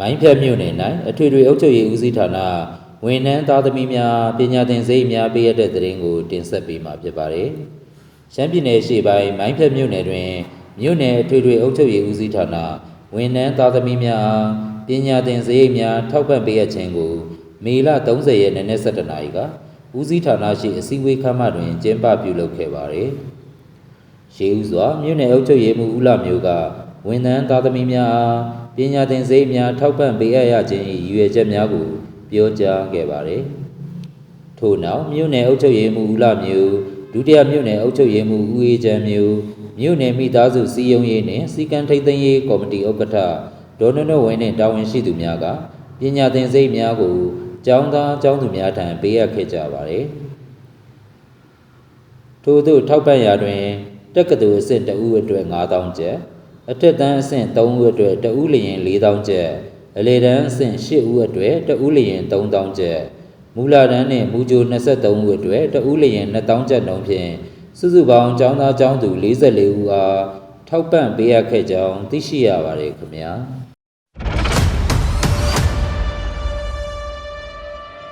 မိုင်းဖြတ်မြို့နယ်၌အထွေထွေအုပ်ချုပ်ရေးဦးစီးဌာနဝန်ထမ်းသားသမီးများပညာသင်စိတ်များပေးရတဲ့သတင်းကိုတင်ဆက်ပေးမှာဖြစ်ပါတယ်။ရှမ်းပြည်နယ်ရှေ့ပိုင်းမိုင်းဖြတ်မြို့နယ်တွင်မြို့နယ်အထွေထွေအုပ်ချုပ်ရေးဦးစီးဌာနဝန်ထမ်းသားသမီးများအားပညာသင်စိတ်များထောက်ပံ့ပေးရခြင်းကိုမေလ30ရက်နေ့နဲ့17နာရီကဦးစီးဌာနရှိအစည်းအဝေးခန်းမတွင်ကျင်းပပြုလုပ်ခဲ့ပါတယ်။ရှေးဦးစွာမြို့နယ်အုပ်ချုပ်ရေးမှူးဦးလာမျိုးက ဝန်ထမ်းသားသမီးများအားပညာသင်စေးများထောက်ပံ့ပေးအပ်ရခြင်း၏ရည်ရွယ်ချက်များကိုပြောကြားခဲ့ပါတယ်။ထို့နောက်မြို့နယ်အုပ်ချုပ်ရေးမှူးဦးလာမျိုးဒုတိယမြို့နယ်အုပ်ချုပ်ရေးမှူးဦးအေးချမ်းမျိုးမြို့နယ်မိသားစုစည်းရုံးရေးနှင့်စီကံထိပ်သိမ်းရေးကော်မတီဥက္ကဋ္ဌဒေါ်နုနုဝင်းနှင့်တာဝန်ရှိသူများကပညာသင်စေးများကိုကျောင်းသားကျောင်းသူများထံပေးအပ်ခဲ့ကြပါတယ်။ထို့သို့ထောက်ပံ့ရာတွင်တက္ကသိုလ်အဆင့်တဦးအတွက်9000ကျပ် အထက်တန်းအဆင့်3ဦးအတွက်တဦးလျင်4000ကျပ်အလယ်တန်းအဆင့်8ဦးအတွက်တဦးလျင်3000ကျပ်မူလတန်းနှင့်မူကြို23ဦးအတွက်တဦးလျင်2000ကျပ်နှုန်းဖြင့်စုစုပေါင်းကျောင်းသားကျောင်းသူ44ဦးအားထောက်ပံ့ပေးအပ်ခဲ့ကြောင်းသိရှိရပါတယ်ခင်ဗျာ။